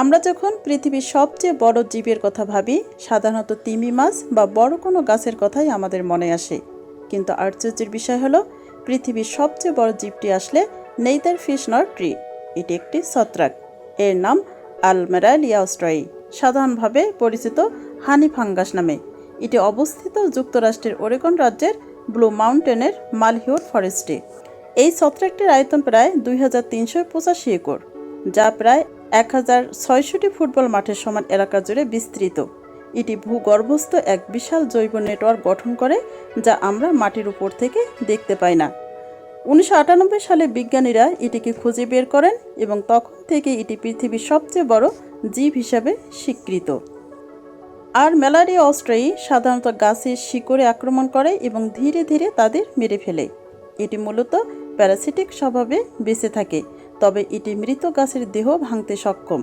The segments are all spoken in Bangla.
আমরা যখন পৃথিবীর সবচেয়ে বড় জীবের কথা ভাবি, সাধারণত তিমি মাছ বা বড় কোনো গাছের কথাই আমাদের মনে আসে। কিন্তু আশ্চর্যের বিষয় হলো, পৃথিবীর সবচেয়ে বড় জীবটি আসলে নেইদার ফিশ নর ট্রি। এটি একটি ছত্রাক। এর নাম আলমেরালিয়া অস্ট্রয়ি সাধারণভাবে পরিচিত হানি ফাঙ্গাস নামে। এটি অবস্থিত যুক্তরাষ্ট্রের ওরেগন রাজ্যের ব্লু মাউন্টেনের মালহিওর ফরেস্টে। এই ছত্রাকটির আয়তন প্রায় দুই হাজার তিনশো পঁচাশি একর। যা প্রায় এক হাজার ছয়শটি ফুটবল মাঠের সমান এলাকা জুড়ে বিস্তৃত। এটি ভূগর্ভস্থ এক বিশাল জৈব নেটওয়ার্ক গঠন করে, যা আমরা মাটির উপর থেকে দেখতে পাই না। উনিশশো আটানব্বই সালে বিজ্ঞানীরা এটিকে খুঁজে বের করেন এবং তখন থেকে এটি পৃথিবীর সবচেয়ে বড় জীব হিসাবে স্বীকৃত। আর ম্যালারিয়া অস্ট্রেই সাধারণত গাছের শিকড়ে আক্রমণ করে এবং ধীরে ধীরে তাদের মেরে ফেলে। এটি মূলত প্যারাসিটিক স্বভাবে বেঁচে থাকে তবে এটি মৃত গাছের দেহ ভাঙতে সক্ষম।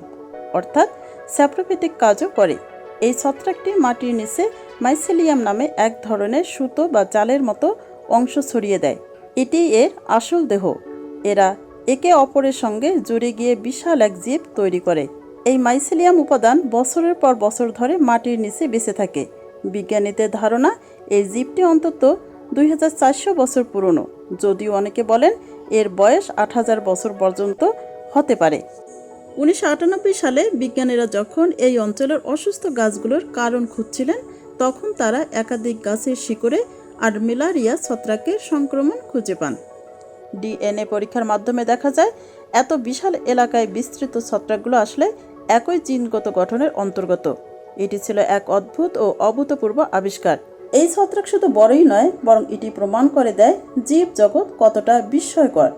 অর্থাৎ স্যাপ্রোপেটিক কাজও করে। এই ছত্রাকটি মাটির নিচে মাইসেলিয়াম নামে এক ধরনের সুতো বা জালের মতো অংশ ছড়িয়ে দেয়। এটি এর আসল দেহ। এরা একে অপরের সঙ্গে জুড়ে গিয়ে বিশাল এক জীব তৈরি করে। এই মাইসেলিয়াম উপাদান বছরের পর বছর ধরে মাটির নিচে বেঁচে থাকে। বিজ্ঞানীদের ধারণা, এই জীবটি অন্তত দুই হাজার চারশো বছর পুরনো। যদিও অনেকে বলেন এর বয়স আট হাজার বছর পর্যন্ত হতে পারে। উনিশশো আটানব্বই সালে বিজ্ঞানীরা যখন এই অঞ্চলের অসুস্থ গাছগুলোর কারণ খুঁজছিলেন, তখন তারা একাধিক গাছের শিকড়ে আর ম্যালারিয়া ছত্রাকের সংক্রমণ খুঁজে পান। ডিএনএ পরীক্ষার মাধ্যমে দেখা যায়, এত বিশাল এলাকায় বিস্তৃত ছত্রাকগুলো আসলে একই জিনগত গঠনের অন্তর্গত। এটি ছিল এক অদ্ভুত ও অভূতপূর্ব আবিষ্কার। এই ছত্রাক শুধু বড়ই নয় বরং এটি প্রমাণ করে দেয় জীব জগৎ কতটা বিস্ময়কর।